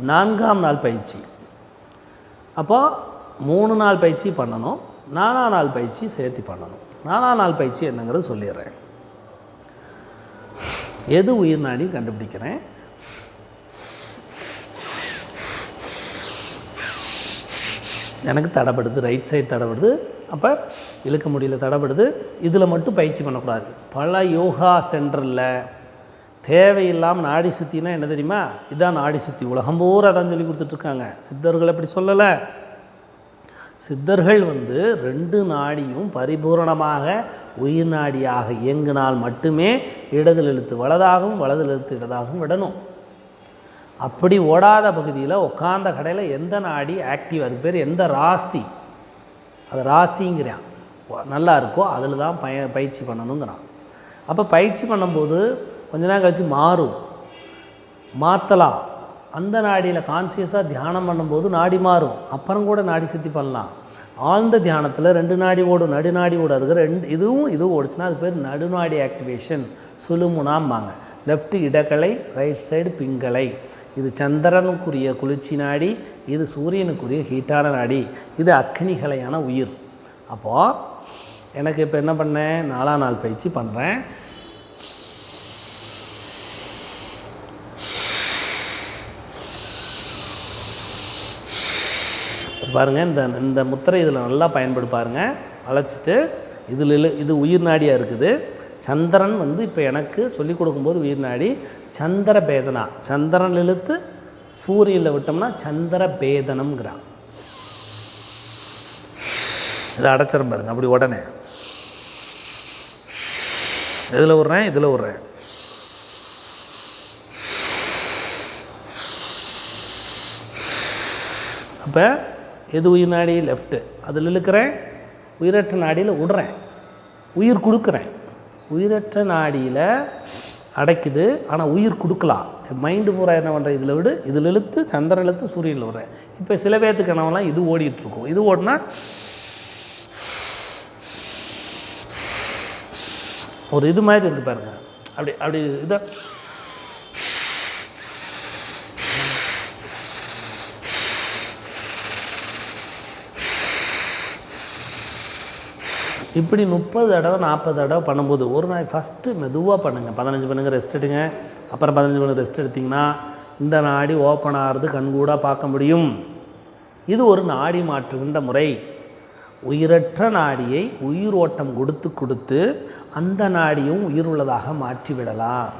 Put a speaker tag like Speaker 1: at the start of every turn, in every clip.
Speaker 1: நான்காம் நாள் பயிற்சி. அப்போது மூணு நாள் பயிற்சி பண்ணணும். நானா நாள் பயிற்சி சேர்த்து பண்ணணும். நானா நாள் பயிற்சி என்னங்கிறது சொல்லிடுறேன். எது உயிர் நாடி கண்டுபிடிக்கிறேன்? எனக்கு தடைப்படுது ரைட் சைடு தடைப்படுது அப்போ இழுக்க முடியல தடைப்படுது. இதில் மட்டும் பயிற்சி பண்ணக்கூடாது. பல யோகா சென்டரில் தேவையில்லாமல் நாடி சுற்றினா என்ன தெரியுமா? இதுதான் நாடி சுற்றி உலகம் பூரா அதான் சொல்லி கொடுத்துட்ருக்காங்க. சித்தர்கள் அப்படி சொல்லலை. சித்தர்கள் வந்து ரெண்டு நாடியும் பரிபூரணமாக உயிர் நாடியாக இயங்கினால் மட்டுமே இடதில் எழுத்து வலதாகவும் வலதில் எழுத்து இடதாகவும் விடணும். அப்படி ஓடாத பகுதியில் உட்காந்த கடையில் எந்த நாடி ஆக்டிவ் அது பேர் எந்த ராசி? அது ராசிங்கிறான். நல்லா இருக்கோ? அதில் தான் பய பயிற்சி பண்ணணுங்கிறான். அப்போ பயிற்சி பண்ணும்போது கொஞ்ச நேரம் கழித்து மாறும். மாற்றலாம் அந்த நாடியில் கான்சியஸாக தியானம் பண்ணும்போது நாடி மாறும். அப்புறம் கூட நாடி சுற்றி பண்ணலாம். ஆழ்ந்த தியானத்தில் ரெண்டு நாடி ஓடும் நடுநாடி ஓடும். அதுக்கு ரெண்டு இதுவும் இதுவும் ஓடுச்சுன்னா அது பேர் நடுநாடி ஆக்டிவேஷன் சுழுமுனாம்பாங்க. லெஃப்ட் இடக்கலை ரைட் சைடு பிங்கலை. இது சந்திரனுக்குரிய குளிர்ச்சி நாடி இது சூரியனுக்குரிய ஹீட்டான நாடி. இது அக்னிகலையான உயிர். அப்போது எனக்கு இப்போ என்ன பண்ணேன்? நாலாம் நாள் பயிற்சி பண்ணுறேன் பாருங்கள் இந்த இந்த முத்திரை இதில் நல்லா பயன்படு பாருங்கள் அழைச்சிட்டு இதில் இது உயிர் நாடியாக இருக்குது. சந்திரன் வந்து இப்போ எனக்கு சொல்லிக் கொடுக்கும்போது உயிர் நாடி சந்திர பேதனா சந்திரன் இழுத்து சூரியனில் விட்டோம்னா சந்திர பேதனம்ங்கிறான். இதை அடைச்சிரும் பாருங்க அப்படி உடனே. இதில் விட்றேன் இதில் விட்றேன். அப்போ எது உயிர் நாடி? லெஃப்ட்டு அதில் இழுக்கிறேன் உயிரற்ற நாடியில் விடுறேன். உயிர் கொடுக்குறேன். உயிரற்ற நாடியில் அடைக்குது ஆனால் உயிர் கொடுக்கலாம். மைண்டு பூரா என்ன பண்ணுறேன் இதில் விடு. இதில் இழுத்து சந்திரன் இழுத்து சூரியனில் விடுறேன் இப்போ சில பேர்த்துக்கு கனவெல்லாம் இது ஓடிட்டுருக்கும் இது ஓடினா ஒரு இது மாதிரி இருந்து பாருங்க. அப்படி அப்படி இதை இப்படி முப்பது தடவை நாற்பது தடவை பண்ணும்போது ஒரு நாள் ஃபஸ்ட்டு மெதுவாக பண்ணுங்கள் பதினஞ்சு பண்ணுங்கள் ரெஸ்ட் எடுங்க. அப்புறம் பதினஞ்சு மணிக்கு ரெஸ்ட் எடுத்திங்கன்னா இந்த நாடி ஓப்பன் ஆகிறது கண்கூடாக பார்க்க முடியும். இது ஒரு நாடி மாற்றுகின்ற முறை. உயிரற்ற நாடியை உயிர் ஓட்டம் கொடுத்து கொடுத்து அந்த நாடியும் உயிர் உள்ளதாக மாற்றி விடலாம்.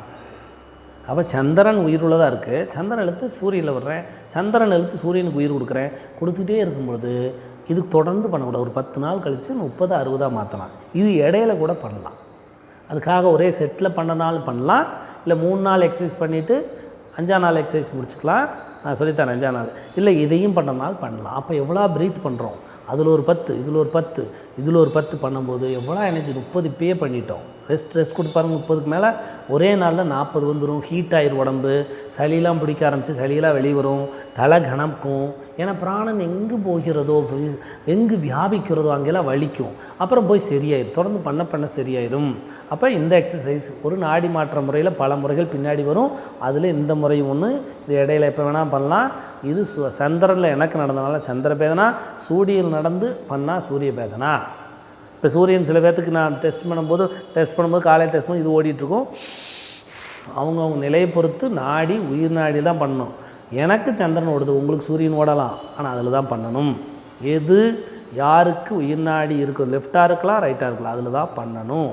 Speaker 1: அப்போ சந்திரன் உயிர் உள்ளதாக இருக்குது சந்திரன் எழுத்து சூரியனில் விடுறேன் சந்திரன் எழுத்து சூரியனுக்கு உயிர் கொடுக்குறேன். கொடுத்துட்டே இருக்கும்பொழுது இது தொடர்ந்து பண்ணக்கூடாது. ஒரு பத்து நாள் கழித்து முப்பது அறுபதாக மாற்றலாம் இது இடையில கூட பண்ணலாம். அதுக்காக ஒரே செட்டில் பண்ண நாள் பண்ணலாம். இல்லை மூணு நாள் எக்ஸசைஸ் பண்ணிவிட்டு அஞ்சாம் நாள் எக்ஸசைஸ் முடிச்சுக்கலாம். நான் சொல்லித்தரேன் அஞ்சாம் நாள். இல்லை இதையும் பண்ணனாலும் பண்ணலாம். அப்போ எவ்வளோ ப்ரீத் பண்ணுறோம் அதில் ஒரு பத்து இதில் ஒரு பத்து. இதில் ஒரு பத்து பண்ணும்போது எவ்வளோ எனர்ஜி முப்பது பே பண்ணிட்டோம். ரெஸ்ட் ரெஸ்ட் கொடுப்பாருங்க முப்பதுக்கு மேலே ஒரே நாளில் நாற்பது வந்துடும் ஹீட் ஆயிரும் உடம்பு. சளியெல்லாம் பிடிக்க ஆரம்பித்து சளியெல்லாம் வெளியே வரும். தலை கணக்கும் ஏன்னா பிராணன் எங்கு போகிறதோ எங்கு வியாபிக்கிறதோ அங்கெல்லாம் வலிக்கும். அப்புறம் போய் சரியாயிடும் தொடர்ந்து பண்ண பண்ண சரியாயிடும் அப்போ இந்த எக்ஸசைஸ் ஒரு நாடி மாற்ற முறையில் பல முறைகள் பின்னாடி வரும். அதில் இந்த முறையும் ஒன்று. இது இடையில எப்போ வேணால் பண்ணலாம். இது சு- சந்திரனில் எனக்கு நடந்தனால சந்திர பேதனா சூரியன் நடந்து பண்ணால் சூரிய பேதனா இப்போ சூரியன் சில பேர்த்துக்கு நான் டெஸ்ட் பண்ணும்போது டெஸ்ட் பண்ணும்போது காலையில் டெஸ்ட் பண்ணி இது ஓடிட்டுருக்கும். அவங்கவுங்க நிலையை பொறுத்து நாடி உயிர் நாடி தான் பண்ணணும். எனக்கு சந்திரன் ஓடுது உங்களுக்கு சூரியன் ஓடலாம். ஆனால் அதில் தான் பண்ணணும். எது யாருக்கு உயிர் நாடி இருக்கும் லெஃப்டாக இருக்கலாம் ரைட்டாக இருக்கலாம் அதில் தான் பண்ணணும்.